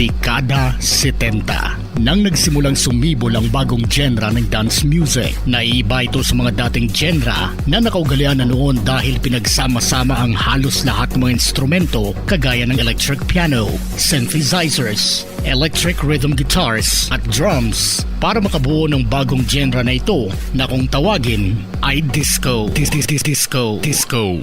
Dekada 70 nang nagsimulang sumibol ang bagong genre ng dance music. Naiiba ito sa mga dating genre na nakaugalian na noon dahil pinagsama-sama ang halos lahat ng mga instrumento kagaya ng electric piano, synthesizers, electric rhythm guitars at drums para makabuo ng bagong genre na ito na kung tawagin ay disco. Dis dis dis disco. Disco.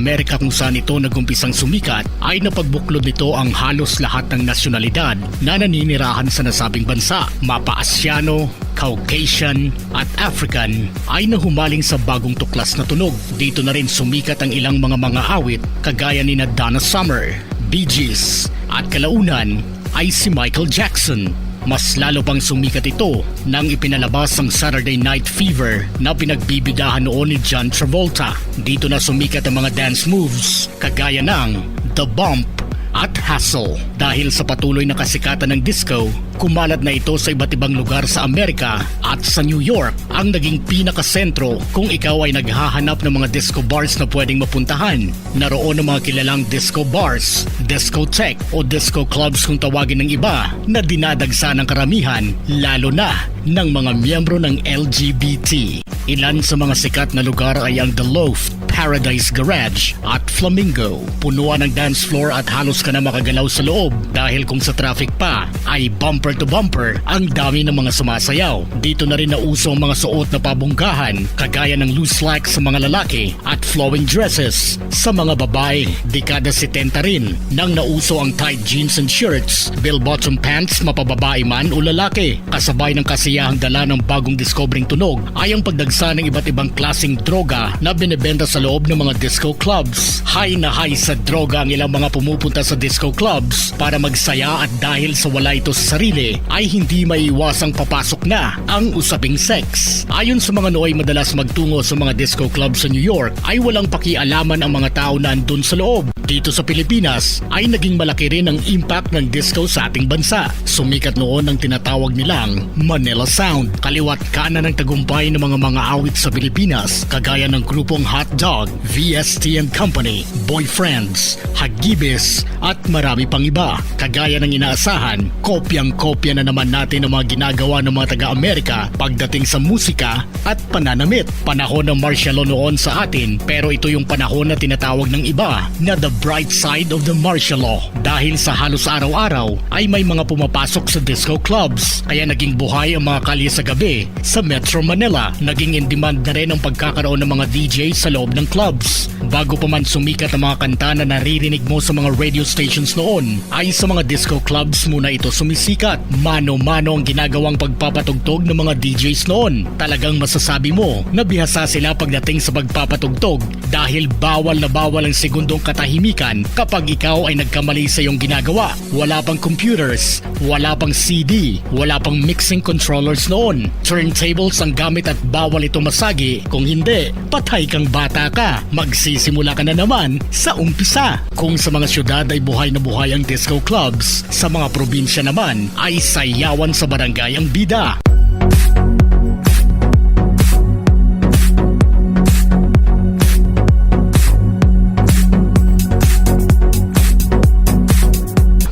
Amerika kung saan ito nagumpisang sumikat ay napagbuklod nito ang halos lahat ng nasyonalidad na naninirahan sa nasabing bansa. Mapa-Asyano, Caucasian at African ay nahumaling sa bagong tuklas na tunog. Dito na rin sumikat ang ilang mga mga awit kagaya ni na Donna Summer, Bee Gees at kalaunan ay si Michael Jackson. Mas lalo pang sumikat ito nang ipinalabas ang Saturday Night Fever na pinagbibidahan noon ni John Travolta. Dito na sumikat ang mga dance moves kagaya ng The Bump at Hustle. Dahil sa patuloy na kasikatan ng disco, kumalat na ito sa iba't ibang lugar sa Amerika at sa New York ang naging pinakasentro kung ikaw ay naghahanap ng mga disco bars na pwedeng mapuntahan. Naroon ang mga kilalang disco bars, discotheque o disco clubs kung tawagin ng iba na dinadagsa ng karamihan lalo na ng mga miyembro ng LGBT. Ilan sa mga sikat na lugar ay ang The Loft, Paradise Garage at Flamingo. Punuan ng dance floor at halos ka na makagalaw sa loob dahil kung sa traffic pa ay bumper to bumper ang dami ng mga sumasayaw. Dito na rin nauso ang mga suot na pabunggahan kagaya ng loose slacks sa mga lalaki at flowing dresses sa mga babae. Dekada 70 rin nang nauso ang tight jeans and shirts, bell-bottom pants mapababae man o lalaki. Kasabay ng kasiyahang dala ng bagong discovering tunog ay ang pagdagsa ng iba't ibang klasing droga na binebenta sa loob ng mga disco clubs. High na high sa droga ang ilang mga pumupunta sa disco clubs para magsaya at dahil sa wala ito sa sarili ay hindi maiiwasang papasok na ang usaping sex. Ayon sa mga nooy madalas magtungo sa mga disco clubs sa New York ay walang pakialaman ang mga tao na andun sa loob. Dito sa Pilipinas ay naging malaki rin ang impact ng disco sa ating bansa. Sumikat noon ang tinatawag nilang Manila Sound. Kaliwat kanan ng tagumpay ng mga mga awit sa Pilipinas kagaya ng grupong Hot Dog, VST and Company, Boyfriends, Hagibis at marami pang iba. Kagaya ng inaasahan, kopyang-kopya na naman natin ang mga ginagawa ng mga taga-Amerika pagdating sa musika at pananamit. Panahon ng martial law noon sa atin pero ito yung panahon na tinatawag ng iba na the bright side of the martial law. Dahil sa halos araw-araw ay may mga pumapasok sa disco clubs kaya naging buhay ang mga kalye sa gabi sa Metro Manila. Naging in demand na rin ang pagkakaroon ng mga DJ sa loob ng clubs. Bago pa man sumikat ang mga kanta na naririnig mo sa mga radio stations noon ay sa mga disco clubs muna ito sumisikat. Mano-mano ang ginagawang pagpapatugtog ng mga DJs noon. Talagang masasabi mo na bihasa sila pagdating sa pagpapatugtog dahil bawal na bawal ang segundong katahimikan kapag ikaw ay nagkamali sa iyong ginagawa. Wala pang computers, wala pang CD, wala pang mixing controllers noon. Turntables ang gamit at bawal ito masagi. Kung hindi, patay kang bata ka. Magsisimula ka na naman sa umpisa. Kung sa mga syudad ay buhay na buhay ang disco clubs, sa mga probinsya naman ay sayawan sa barangay ang bida.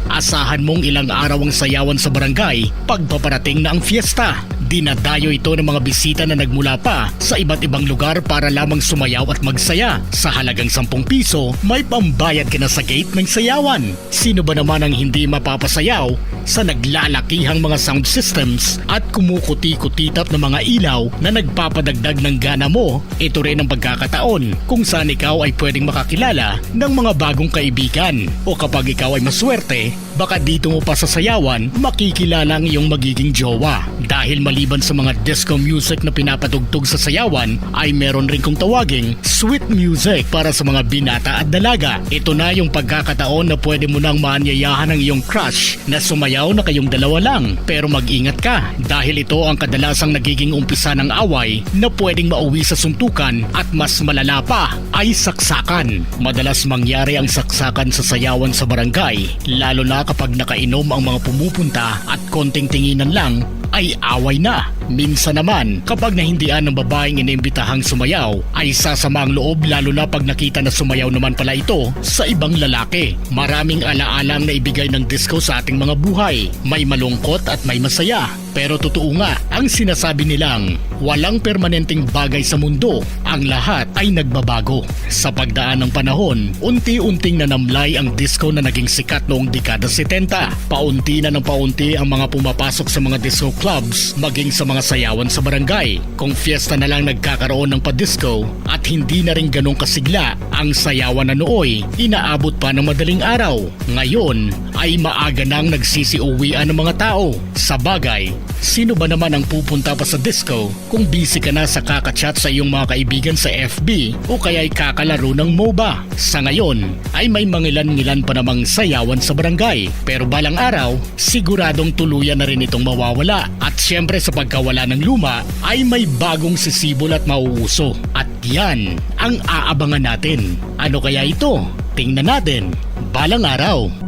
Asahan mong ilang araw ang sayawan sa barangay pagpaparating na ang fiesta. Dinadayo ito ng mga bisita na nagmula pa sa iba't ibang lugar para lamang sumayaw at magsaya. Sa halagang 10 piso, may pambayad ka na sa gate ng sayawan. Sino ba naman ang hindi mapapasayaw sa naglalakihang mga sound systems at kumukuti-kutitap ng mga ilaw na nagpapadagdag ng gana mo? Ito rin ang pagkakataon kung saan ikaw ay pwedeng makakilala ng mga bagong kaibigan. O kapag ikaw ay maswerte, baka dito mo pa sa sayawan makikilala ang iyong magiging jowa. Dahil maliban sa mga disco music na pinapatugtog sa sayawan ay meron rin kong tawaging sweet music para sa mga binata at dalaga. Ito na yung pagkakataon na pwede mo nang maanyayahan ang iyong crush na sumayaw na kayong dalawa lang. Pero mag-ingat ka dahil ito ang kadalasang nagiging umpisa ng away na pwedeng mauwi sa suntukan at mas malala pa ay saksakan. Madalas mangyari ang saksakan sa sayawan sa barangay lalo na kapag nakainom ang mga pumupunta at konting tinginan lang ay away na. Minsan naman, kapag nahindian ng babaeng inimbitahang sumayaw, ay sasama ang loob lalo na pag nakita na sumayaw naman pala ito sa ibang lalaki. Maraming alaala ang naibigay ng disco sa ating mga buhay. May malungkot at may masaya. Pero totoo nga, ang sinasabi nilang, walang permanenteng bagay sa mundo. Ang lahat ay nagbabago. Sa pagdaan ng panahon, unti-unting nanamlay ang disco na naging sikat noong dekada 70. Paunti na ng paunti ang mga pumapasok sa mga disco clubs, maging sa mga sayawan sa barangay. Kung fiesta na lang nagkakaroon ng padisco at hindi na rin ganong kasigla ang sayawan na nooy, inaabot pa ng madaling araw. Ngayon ay maaga nang nagsisiuwian ng mga tao. Sa bagay, sino ba naman ang pupunta pa sa disco kung busy ka na sa kakachat sa iyong mga kaibigan sa FB o kaya'y kakalaro ng MOBA? Sa ngayon ay may mangilan-ngilan pa namang sayawan sa barangay pero balang araw siguradong tuluyan na rin itong mawawala at syempre sa pagkawala ng luma ay may bagong sisibol at mauuso at yan ang aabangan natin. Ano kaya ito? Tingnan natin balang araw.